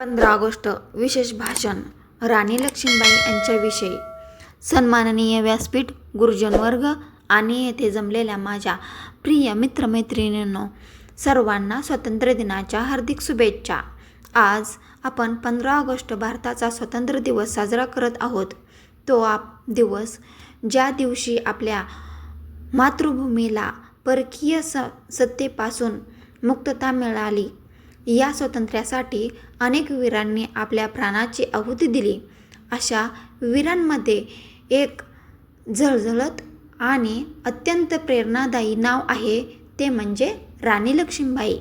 पंधरा ऑगस्ट विशेष भाषण राणी लक्ष्मीबाई यांच्याविषयी. सन्माननीय व्यासपीठ गुरुजन वर्ग आणि येथे जमलेल्या माझ्या प्रिय मित्रमैत्रिणींनो सर्वांना स्वातंत्र्य दिनाच्या हार्दिक शुभेच्छा. आज आपण पंधरा ऑगस्ट भारताचा स्वातंत्र्य दिवस साजरा करत आहोत. तो आप दिवस ज्या दिवशी आपल्या मातृभूमीला परकीय स सत्तेपासून मुक्तता मिळाली या स्वातंत्र्यासाठी अनेक वीरांनी आपल्या प्राणाची आहुती दिली. अशा वीरांमध्ये एक झळझळत आणि अत्यंत प्रेरणादायी नाव आहे ते म्हणजे राणी लक्ष्मीबाई.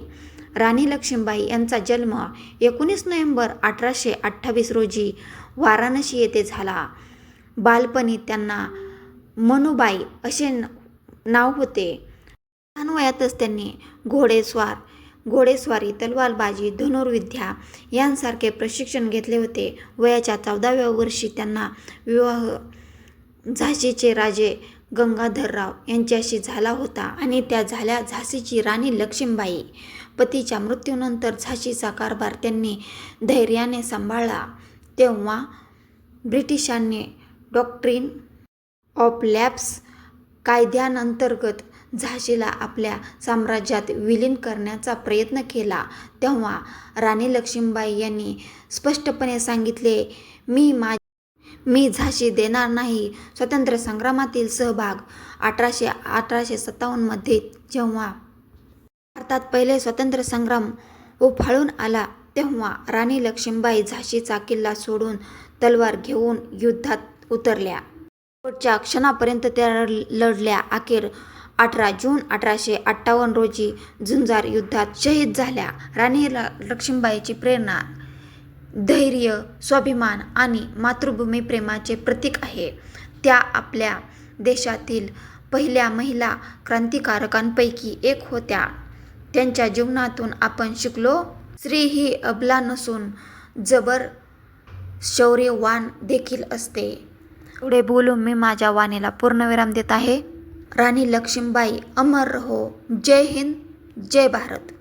राणी लक्ष्मीबाई यांचा जन्म एकोणीस नोव्हेंबर अठराशे अठ्ठावीस रोजी वाराणसी येथे झाला. बालपणी त्यांना मनुबाई असे न- नाव होते. लहान वयातच त्यांनी घोडेस्वार घोडेस्वारी तलवारबाजी धनुर्विद्या यांसारखे प्रशिक्षण घेतले होते. वयाच्या चौदाव्या वर्षी त्यांना विवाह झाशीचे राजे गंगाधरराव यांच्याशी झाला होता आणि त्या झाल्या झाशीची राणी लक्ष्मीबाई. पतीच्या मृत्यूनंतर झाशीचा कारभार त्यांनी धैर्याने सांभाळला. तेव्हा ब्रिटिशांनी डॉक्ट्रीन ऑफ लॅब्स कायद्यांतर्गत झाशीला आपल्या साम्राज्यात विलीन करण्याचा प्रयत्न केला. तेव्हा राणी लक्ष्मीबाई यांनी स्पष्टपणे सांगितले मी मा मी झाशी देणार नाही. स्वातंत्र्य संग्रामातील सहभाग अठराशे अठराशे सत्तावन्नमध्ये जेव्हा भारतात पहिले स्वातंत्र्य संग्राम उफाळून आला तेव्हा राणी लक्ष्मीबाई झाशीचा किल्ला सोडून तलवार घेऊन युद्धात उतरल्या. शेवटच्या क्षणापर्यंत त्या लढल्या. अखेर अठरा जून अठराशे अठ्ठावन्न रोजी झुंजार युद्धात शहीद झाल्या. राणी ल लक्ष्मीबाईची प्रेरणा धैर्य स्वाभिमान आणि मातृभूमी प्रेमाचे प्रतीक आहे. त्या आपल्या देशातील पहिल्या महिला क्रांतिकारकांपैकी एक होत्या. त्यांच्या जीवनातून आपण शिकलो स्त्री ही अबला नसून जबर शौर्यवान देखील असते. पुढे बोलून मी माझ्या वाणीला पूर्णविराम देत आहे. राणी लक्ष्मीबाई अमर रहो. जय हिंद जय भारत.